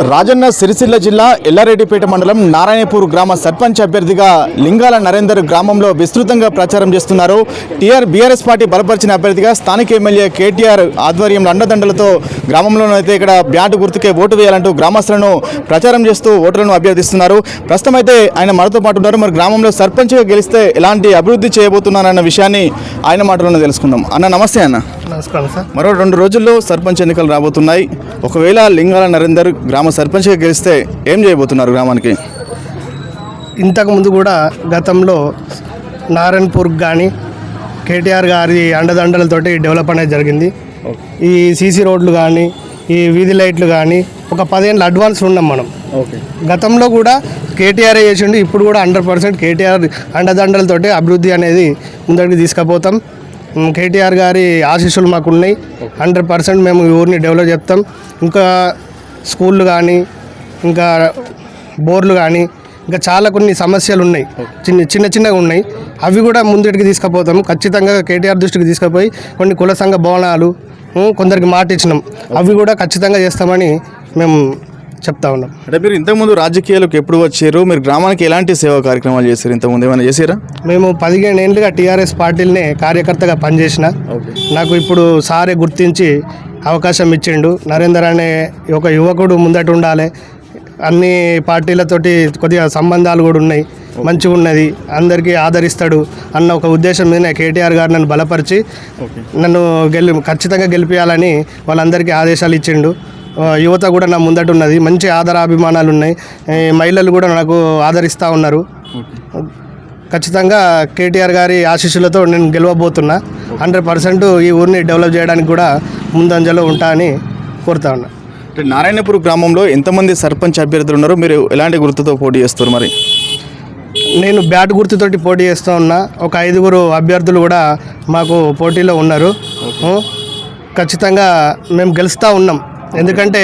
రాజన్న సిరిసిల్ల జిల్లా ఎల్లారెడ్డిపేట మండలం నారాయణపూర్ గ్రామ సర్పంచ్ అభ్యర్థిగా లింగాల నరేందర్ గ్రామంలో విస్తృతంగా ప్రచారం చేస్తున్నారు. టీఆర్ బీఆర్ఎస్ పార్టీ బలపరిచిన అభ్యర్థిగా స్థానిక ఎమ్మెల్యే కేటీఆర్ ఆధ్వర్యంలో అండదండలతో గ్రామంలోనైతే ఇక్కడ బ్యాటు గుర్తుకే ఓటు వేయాలంటూ గ్రామస్తులను ప్రచారం చేస్తూ ఓటర్లను అభ్యర్థిస్తున్నారు. ప్రస్తుతం అయితే ఆయన మనతో పాటు ఉన్నారు. మరి గ్రామంలో సర్పంచ్గా గెలిస్తే ఎలాంటి అభివృద్ధి చేయబోతున్నారన్న విషయాన్ని ఆయన మాటలను తెలుసుకుందాం. అన్న నమస్తే అన్న. నమస్కారం సార్. మరో రెండు రోజుల్లో సర్పంచ్ ఎన్నికలు రాబోతున్నాయి. ఒకవేళ లింగాల నరేందర్ గ్రామ సర్పంచ్గా గెలిస్తే ఏం చేయబోతున్నారు గ్రామానికి? ఇంతకు ముందు కూడా గతంలో నారాయణపూర్ కానీ కేటీఆర్ గారి అండదండలతోటి డెవలప్ అనేది జరిగింది. ఈ సీసీ రోడ్లు కానీ ఈ వీధి లైట్లు కానీ ఒక పదేళ్ళు అడ్వాన్స్ ఉన్నాం మనం. ఓకే. గతంలో కూడా కేటీఆర్ చేసిండు ఇప్పుడు కూడా హండ్రెడ్ పర్సెంట్ కేటీఆర్ అండదండలతోటి అభివృద్ధి అనేది ముందడికి తీసుకుపోతాం. కేటీఆర్ గారి ఆశీస్సులు మాకు ఉన్నాయి హండ్రెడ్ పర్సెంట్ మేము ఈ ఊరిని డెవలప్ చేస్తాం. ఇంకా స్కూళ్ళు కానీ ఇంకా బోర్లు కానీ ఇంకా చాలా కొన్ని సమస్యలు ఉన్నాయి. చిన్న చిన్న చిన్నగా ఉన్నాయి. అవి కూడా ముందటికి తీసుకుపోతాం ఖచ్చితంగా కేటీఆర్ దృష్టికి తీసుకుపోయి కొన్ని కుల సంఘ భవనాలు కొందరికి మాట ఇచ్చినాం. అవి కూడా ఖచ్చితంగా చేస్తామని మేము చెప్తా ఉన్నాం. అంటే మీరు ఇంతకుముందు రాజకీయాలకు ఎప్పుడు వచ్చారు? మీరు గ్రామానికి ఎలాంటి సేవా కార్యక్రమాలు చేశారు? ఇంతకుముందు ఏమైనా చేశారా? మేము పదిహేను ఏళ్ళుగా టీఆర్ఎస్ పార్టీలనే కార్యకర్తగా పనిచేసిన. నాకు ఇప్పుడు సారే గుర్తించి అవకాశం ఇచ్చిండు. నరేందర్ అనే ఒక యువకుడు ముందట ఉండాలి అన్ని పార్టీలతోటి కొద్దిగా సంబంధాలు కూడా ఉన్నాయి. మంచిగా ఉన్నది. అందరికీ ఆదరిస్తాడు అన్న ఒక ఉద్దేశం మీద కేటీఆర్ గారు నన్ను బలపరిచి నన్ను గెలి ఖచ్చితంగా గెలిపించాలని వాళ్ళందరికీ ఆదేశాలు ఇచ్చిండు. యువత కూడా నా ముందట ఉన్నది మంచి ఆదరాభిమానాలు ఉన్నాయి. మహిళలు కూడా నాకు ఆదరిస్తూ ఉన్నారు. ఖచ్చితంగా కేటీఆర్ గారి ఆశీస్సులతో నేను గెలవబోతున్నా. హండ్రెడ్ పర్సెంట్ ఈ ఊరిని డెవలప్ చేయడానికి కూడా ముందంజలో ఉంటా అని కోరుతా ఉన్నా. అంటే నారాయణపూర్ గ్రామంలో ఎంతమంది సర్పంచ్ అభ్యర్థులు ఉన్నారు మీరు ఎలాంటి గుర్తుతో పోటీ చేస్తారు మరి? నేను బ్యాట్ గుర్తుతోటి పోటీ చేస్తూ ఉన్నా. ఒక ఐదుగురు అభ్యర్థులు కూడా మాకు పోటీలో ఉన్నారు. ఖచ్చితంగా మేము గెలుస్తూ ఉన్నాం. ఎందుకంటే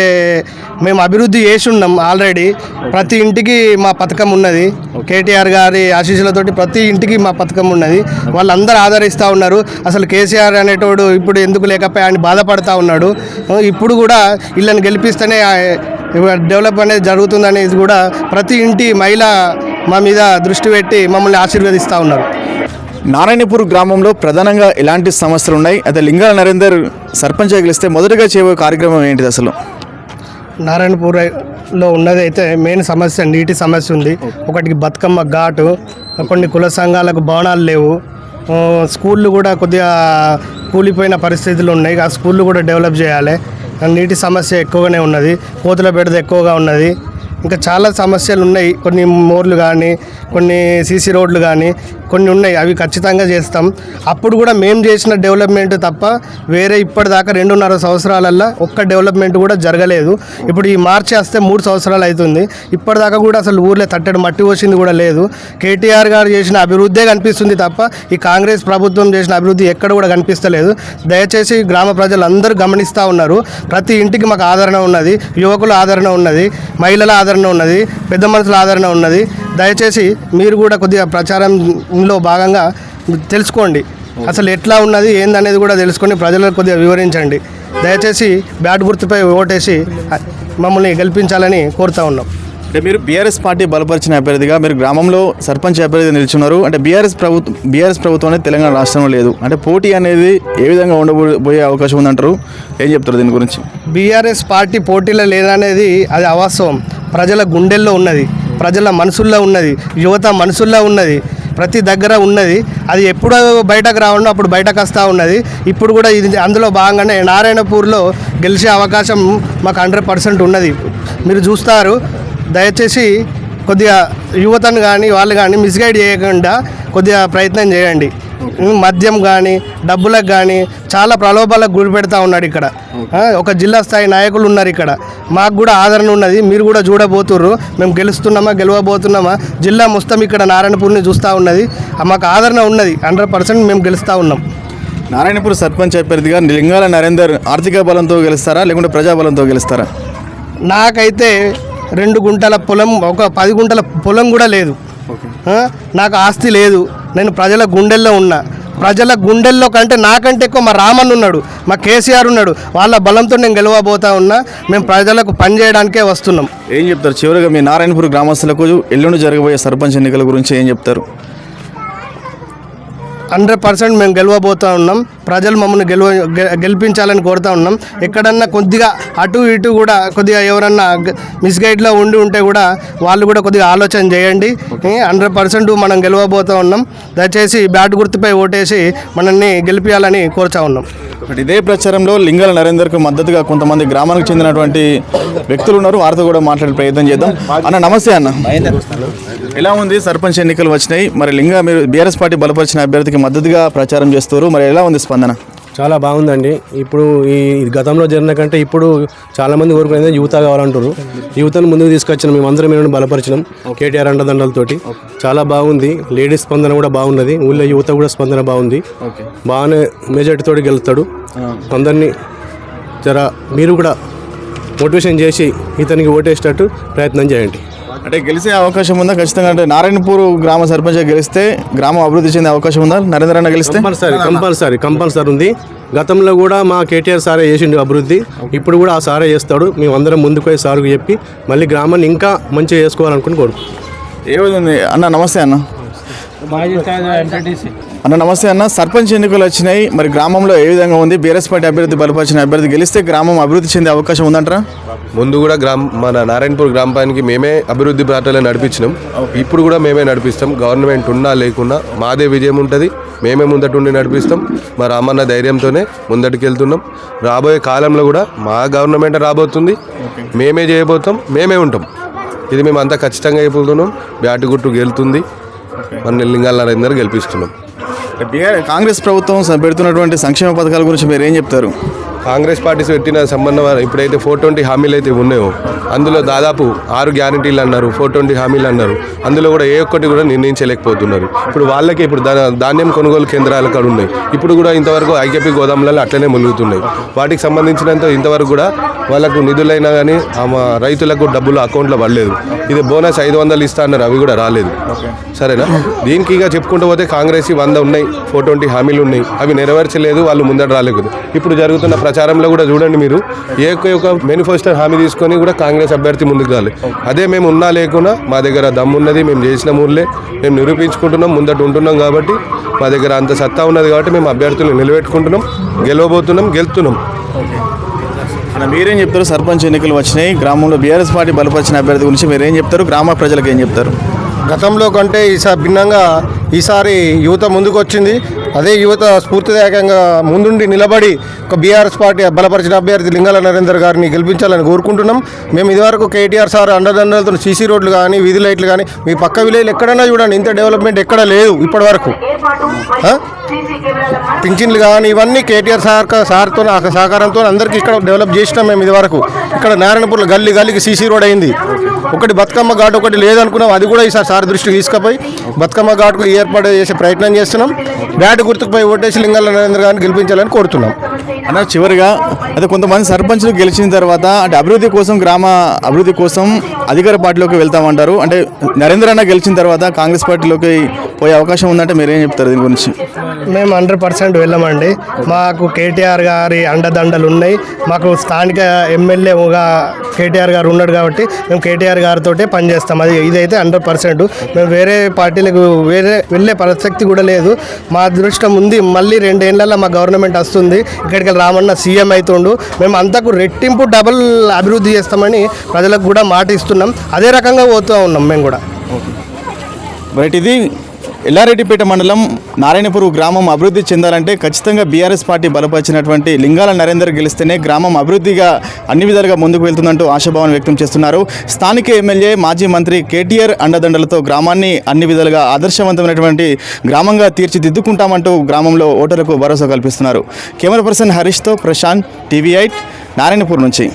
మేము అభివృద్ధి చేసి ఉన్నాం ఆల్రెడీ. ప్రతి ఇంటికి మా పథకం ఉన్నది. కేటీఆర్ గారి ఆశీస్సులతోటి ప్రతి ఇంటికి మా పథకం ఉన్నది. వాళ్ళందరూ ఆదరిస్తూ ఉన్నారు. అసలు కేసీఆర్ అనేటోడు ఇప్పుడు ఎందుకు లేకపోయా అని బాధపడతా ఉన్నాడు. ఇప్పుడు కూడా వీళ్ళని గెలిపిస్తేనే డెవలప్ అనేది జరుగుతుందనేది కూడా ప్రతి ఇంటి మహిళ మా మీద దృష్టి పెట్టి మమ్మల్ని ఆశీర్వదిస్తూ ఉన్నారు. నారాయణపూర్ గ్రామంలో ప్రధానంగా ఎలాంటి సమస్యలు ఉన్నాయి అయితే లింగాల నరేందర్ సర్పంచ్గా గెలిస్తే మొదటగా చేయబోయే కార్యక్రమం ఏంటిది అసలు? నారాయణపూర్లో ఉన్నది అయితే మెయిన్ సమస్య నీటి సమస్య ఉంది. ఒకటికి బతుకమ్మ ఘాటు కొన్ని కుల సంఘాలకు భవనాలు లేవు. స్కూళ్ళు కూడా కొద్దిగా కూలిపోయిన పరిస్థితులు ఉన్నాయి. ఆ స్కూళ్ళు కూడా డెవలప్ చేయాలి. నీటి సమస్య ఎక్కువగానే ఉన్నది. కోతుల బెడద ఎక్కువగా ఉన్నది. ఇంకా చాలా సమస్యలు ఉన్నాయి. కొన్ని మోర్లు కానీ కొన్ని సీసీ రోడ్లు కానీ కొన్ని ఉన్నాయి అవి ఖచ్చితంగా చేస్తాం. అప్పుడు కూడా మేము చేసిన డెవలప్మెంట్ తప్ప వేరే ఇప్పటిదాకా రెండున్నర సంవత్సరాలల్లో ఒక్క డెవలప్మెంట్ కూడా జరగలేదు. ఇప్పుడు ఈ మార్చి వస్తే మూడు సంవత్సరాలు అవుతుంది ఇప్పటిదాకా కూడా అసలు ఊర్లో తట్టడి మట్టి వచ్చింది కూడా లేదు. కేటీఆర్ గారు చేసిన అభివృద్ధే కనిపిస్తుంది తప్ప ఈ కాంగ్రెస్ ప్రభుత్వం చేసిన అభివృద్ధి ఎక్కడ కూడా కనిపిస్తలేదు. దయచేసి గ్రామ ప్రజలందరూ గమనిస్తూ ఉన్నారు. ప్రతి ఇంటికి మాకు ఆదరణ ఉన్నది. యువకుల ఆదరణ ఉన్నది. మహిళల ఆదరణ ఉన్నది. పెద్ద మనుషుల ఆదరణ ఉన్నది. దయచేసి మీరు కూడా కొద్దిగా ప్రచారం ప్రచారంలో భాగంగా తెలుసుకోండి. అసలు ఎట్లా ఉన్నది ఏందనేది కూడా తెలుసుకొని ప్రజలకు కొద్దిగా వివరించండి. దయచేసి బ్యాట్ గుర్తుపై ఓటేసి మమ్మల్ని గెలిపించాలని కోరుతా ఉన్నాం. అంటే మీరు బీఆర్ఎస్ పార్టీ బలపరిచిన అభ్యర్థిగా మీరు గ్రామంలో సర్పంచ్ అభ్యర్థిగా నిల్చున్నారు. అంటే బీఆర్ఎస్ ప్రభుత్వం బీఆర్ఎస్ ప్రభుత్వం అనేది తెలంగాణ రాష్ట్రంలో లేదు. అంటే పోటీ అనేది ఏ విధంగా ఉండబోయే అవకాశం ఉందంటారు? ఏం చెప్తారు దీని గురించి? బీఆర్ఎస్ పార్టీ పోటీలో లేదనేది అది అవాస్తవం. ప్రజల గుండెల్లో ఉన్నది. ప్రజల మనసుల్లో ఉన్నది యువత మనసుల్లో ఉన్నది ప్రతి దగ్గర ఉన్నది. అది ఎప్పుడు బయటకు రావడం అప్పుడు బయటకు వస్తూ ఉన్నది. ఇప్పుడు కూడా ఇది అందులో భాగంగానే నారాయణపూర్లో గెలిచే అవకాశం మాకు హండ్రెడ్ పర్సెంట్ ఉన్నది. మీరు చూస్తారు దయచేసి కొద్దిగా యువతను కానీ వాళ్ళు కానీ మిస్గైడ్ చేయకుండా కొద్దిగా ప్రయత్నం చేయండి. మద్యం కానీ డబ్బులకు కానీ చాలా ప్రలోభాలకు గురి పెడతా ఉన్నాడు ఇక్కడ. ఒక జిల్లా స్థాయి నాయకులు ఉన్నారు ఇక్కడ. మాకు కూడా ఆదరణ ఉన్నది. మీరు కూడా చూడబోతుర్రు. మేము గెలుస్తున్నామా గెలవబోతున్నామా? జిల్లా మొత్తం ఇక్కడ నారాయణపూర్ని చూస్తూ ఉన్నది. మాకు ఆదరణ ఉన్నది. హండ్రెడ్ పర్సెంట్ మేము గెలుస్తూ ఉన్నాం. నారాయణపూర్ సర్పంచ్ అభ్యర్థిగా లింగాల నరేందర్ ఆర్థిక బలంతో గెలుస్తారా? లేకుంటే ప్రజాబలంతో గెలుస్తారా? నాకైతే రెండు గుంటల పొలం ఒక పది గుంటల పొలం కూడా లేదు? నాకు ఆస్తి లేదు. నేను ప్రజల గుండెల్లో ఉన్నా. ప్రజల గుండెల్లో కంటే నాకంటే ఎక్కువ మా రామన్ ఉన్నాడు మా కేసీఆర్ ఉన్నాడు. వాళ్ళ బలంతో నేను గెలవబోతా ఉన్నా. మేము ప్రజలకు పనిచేయడానికే వస్తున్నాం. ఏం చెప్తారు? చివరిగా మీ నారాయణపూర్ గ్రామస్తులకు ఎల్లుండి జరగబోయే సర్పంచ్ ఎన్నికల గురించి ఏం చెప్తారు? హండ్రెడ్ పర్సెంట్ మేము గెలవబోతూ ఉన్నాం. ప్రజలు మమ్మల్ని గెలవ గె- గెలిపించాలని కోరుతా ఉన్నాం. ఎక్కడన్నా కొద్దిగా అటు ఇటు కూడా కొద్దిగా ఎవరన్నా మిస్గైడ్లో ఉండి ఉంటే కూడా వాళ్ళు కూడా కొద్దిగా ఆలోచన చేయండి. హండ్రెడ్ పర్సెంట్ మనం గెలవబోతూ ఉన్నాం. దయచేసి బ్యాట్ గుర్తుపై ఓటేసి మనల్ని గెలిపించాలని కోరుతా ఉన్నాం. ఇదే ప్రచారంలో లింగాల నరేందర్కు మద్దతుగా కొంతమంది గ్రామానికి చెందినటువంటి వ్యక్తులు ఉన్నారు. వారితో కూడా మాట్లాడే ప్రయత్నం చేద్దాం. అన్న నమస్తే అన్న. ఎలా ఉంది? సర్పంచ్ ఎన్నికలు వచ్చినాయి. మరి లింగా మీరు బీఆర్ఎస్ పార్టీ బలపరిచిన అభ్యర్థికి మద్దతుగా ప్రచారం చేస్తారు మరి ఎలా ఉంది స్పందన? చాలా బాగుందండి. ఇప్పుడు ఈ గతంలో జరిగిన కంటే ఇప్పుడు చాలా మంది కోరుకునేది యువత కావాలంటారు యువతను ముందుకు తీసుకొచ్చిన మేము అందరం మేము బలపరిచినాం. కేటీఆర్ అండదండలతోటి. చాలా బాగుంది. లేడీస్ స్పందన కూడా బాగున్నది. ఊళ్ళో యువత కూడా స్పందన బాగుంది. బాగానే మెజార్టీ తోటి గెలుస్తాడు. అందరినీ జర మీరు కూడా మోటివేషన్ చేసి ఇతనికి ఓటేసేటట్టు ప్రయత్నం చేయండి. అంటే గెలిచే అవకాశం ఉందా? ఖచ్చితంగా అంటే నారాయణపూర్ గ్రామ సర్పంచ్ గెలిస్తే గ్రామం అభివృద్ధి చెందే అవకాశం ఉందా? నరేంద్ర అన్న గెలిస్తే? కంపల్సరీ కంపల్సరీ కంపల్సరీ ఉంది. గతంలో కూడా మా కేటీఆర్ సారే చేసిండు అభివృద్ధి. ఇప్పుడు కూడా ఆ సారే చేస్తాడు. మేము అందరం ముందుకు పోయి సార్కు చెప్పి మళ్ళీ గ్రామాన్ని ఇంకా మంచిగా చేసుకోవాలనుకుని కోరుకు ఏ విధంగా ఉంది? అన్న నమస్తే అన్న. అన్న నమస్తే అన్న. సర్పంచ్ ఎన్నికలు వచ్చినాయి. మరి గ్రామంలో ఏ విధంగా ఉంది? బీఆర్ఎస్ పార్టీ అభ్యర్థి బలపరిచిన అభ్యర్థి గెలిస్తే గ్రామం అభివృద్ధి చెందే అవకాశం ఉందంటారా? ముందు కూడా గ్రామ మన నారాయణపూర్ గ్రామ పంచాయతీకి మేమే అభివృద్ధి ప్రాంతాలను నడిపించినాం. ఇప్పుడు కూడా మేమే నడిపిస్తాం. గవర్నమెంట్ ఉన్నా లేకున్నా మాదే విజయం ఉంటుంది. మేమే ముందటుండి నడిపిస్తాం. మా రామన్న ధైర్యంతోనే ముందటికి వెళ్తున్నాం రాబోయే కాలంలో కూడా మా గవర్నమెంట్ రాబోతుంది. మేమే చేయబోతాం. మేమే ఉంటాం. ఇది మేము అంతా ఖచ్చితంగా చెప్పుతున్నాం బ్యాట్ గుట్టు గెలుతుంది. మన లింగాల నరేందర్ గెలిపిస్తున్నాం. బీఆర్ కాంగ్రెస్ ప్రభుత్వం స- పెడుతున్నటువంటి సంక్షేమ పథకాల గురించి మీరు ఏం చెప్తారు? కాంగ్రెస్ పార్టీస్ పెట్టిన సంబంధం ఇప్పుడైతే ఫోర్ ట్వంటీ హామీలు అయితే ఉన్నాయో అందులో దాదాపు ఆరు గ్యారంటీలు అన్నారు ఫోర్ ట్వంటీ హామీలు అన్నారు. అందులో కూడా ఏ ఒక్కటి కూడా నిర్ణయించలేకపోతున్నారు. ఇప్పుడు వాళ్ళకి ఇప్పుడు ధాన్యం కొనుగోలు కేంద్రాలు అక్కడ ఉన్నాయి. ఇప్పుడు కూడా ఇంతవరకు ఐకేపీ గోదాములలో అట్లనే ములుగుతున్నాయి వాటికి సంబంధించినంత ఇంతవరకు కూడా వాళ్ళకు నిధులైనా కానీ ఆ రైతులకు డబ్బులు అకౌంట్లో పడలేదు. ఇది బోనస్ ఐదు వందలు ఇస్తా అన్నారు అవి కూడా రాలేదు. సరేనా? దీనికి ఇక చెప్పుకుంటూ పోతే కాంగ్రెస్ వంద ఉన్నాయి ఫోర్ ట్వంటీ హామీలు ఉన్నాయి. అవి నెరవేర్చలేదు వాళ్ళు ముందట రాలేదు. ఇప్పుడు జరుగుతున్న ప్రచారంలో కూడా చూడండి మీరు ఏ ఒక మేనిఫెస్టో హామీ తీసుకొని కూడా కాంగ్రెస్ అభ్యర్థి ముందుకు రాలేదు అదే మేము ఉన్నా లేకున్నా మా దగ్గర దమ్మున్నది మేము చేసిన ఊర్లే. మేము నిరూపించుకుంటున్నాం ముందట ఉంటున్నాం కాబట్టి మా దగ్గర అంత సత్తా ఉన్నది కాబట్టి మేము అభ్యర్థులను నిలబెట్టుకుంటున్నాం గెలవబోతున్నాం గెలుతున్నాం. మీరేం చెప్తారు? సర్పంచ్ ఎన్నికలు వచ్చినాయి. గ్రామంలో బీఆర్ఎస్ పార్టీ బలపరిచిన అభ్యర్థి గురించి మీరేం చెప్తారు? గ్రామ ప్రజలకు ఏం చెప్తారు? గతంలో కంటే ఈసారి భిన్నంగా ఈసారి యువత ముందుకు వచ్చింది అదే యువత స్ఫూర్తిదాయకంగా ముందుండి నిలబడి ఒక బీఆర్ఎస్ పార్టీ బలపరిచిన అభ్యర్థి లింగాల నరేందర్ గారిని గెలిపించాలని కోరుకుంటున్నాం. మేము ఇదివరకు కేటీఆర్ సార్ అండదండలతో సీసీ రోడ్లు కానీ వీధి లైట్లు కానీ మీ పక్క విలేజ్ ఎక్కడైనా చూడండి ఇంత డెవలప్మెంట్ ఎక్కడ లేదు ఇప్పటి వరకు పింఛన్లు కానీ ఇవన్నీ కేటీఆర్ సార్ సార్తో సహకారంతో అందరికీ ఇక్కడ డెవలప్ చేసినాం మేము ఇదివరకు. ఇక్కడ నారాయణపూర్లో గల్లీ గల్లీకి సీసీ రోడ్ అయింది. ఒకటి బతుకమ్మ ఘాట్ ఒకటి లేదనుకున్నాం అది కూడా ఈసారి సార్ దృష్టికి తీసుకుపోయి బతుకమ్మ ఘాట్కు ఏర్పాటు చేసే ప్రయత్నం చేస్తున్నాం. బ్యాట్ గుర్తుకుపోయి ఓటేసి లింగాల నరేంద్ర గారిని గెలిపించాలని కోరుతున్నాం. అన్న చివరిగా అదే కొంతమంది సర్పంచ్లు గెలిచిన తర్వాత అంటే అభివృద్ధి కోసం గ్రామ అభివృద్ధి కోసం అధికార పార్టీలోకి వెళ్తామంటారు. అంటే నరేంద్ర అన్న గెలిచిన తర్వాత కాంగ్రెస్ పార్టీలోకి పోయే అవకాశం ఉందంటే మీరేం చెప్తారు దీని గురించి? మేము హండ్రెడ్ పర్సెంట్ వెళ్ళమండి. మాకు కేటీఆర్ గారి అండదండలు ఉన్నాయి. మాకు స్థానిక ఎమ్మెల్యేగా కేటీఆర్ గారు ఉన్నాడు కాబట్టి మేము కేటీఆర్ గారితో పనిచేస్తాం. అది ఇదైతే హండ్రెడ్ పర్సెంట్. మేము వేరే పార్టీలకు వేరే వెళ్ళే ప్రసక్తి కూడా లేదు. మా అదృష్టం ఉంది. మళ్ళీ రెండేళ్ళలో మా గవర్నమెంట్ వస్తుంది. ఇక్కడికి రామన్న సీఎం అవుతుండు మేము అంతకు రెట్టింపు డబుల్ అభివృద్ధి చేస్తామని ప్రజలకు కూడా మాట ఇస్తున్నాం. అదే రకంగా పోతూ ఉన్నాం మేము కూడా. రైట్ ఇది ఎల్లారెడ్డిపేట మండలం నారాయణపూర్ గ్రామం అభివృద్ధి చెందాలంటే ఖచ్చితంగా బీఆర్ఎస్ పార్టీ బలపరిచినటువంటి లింగాల నరేందర్ గెలిస్తేనే గ్రామం అభివృద్ధిగా అన్ని విధాలుగా ముందుకు వెళ్తుందంటూ ఆశాభావం వ్యక్తం చేస్తున్నారు. స్థానిక ఎమ్మెల్యే మాజీ మంత్రి కేటీఆర్ అండదండలతో గ్రామాన్ని అన్ని విధాలుగా ఆదర్శవంతమైనటువంటి గ్రామంగా తీర్చిదిద్దుకుంటామంటూ గ్రామంలో ఓటర్లకు భరోసా కల్పిస్తున్నారు. కెమెరా పర్సన్ హరీష్తో ప్రశాంత్ టీవీ ఎయిట్ నారాయణపూర్ నుంచి.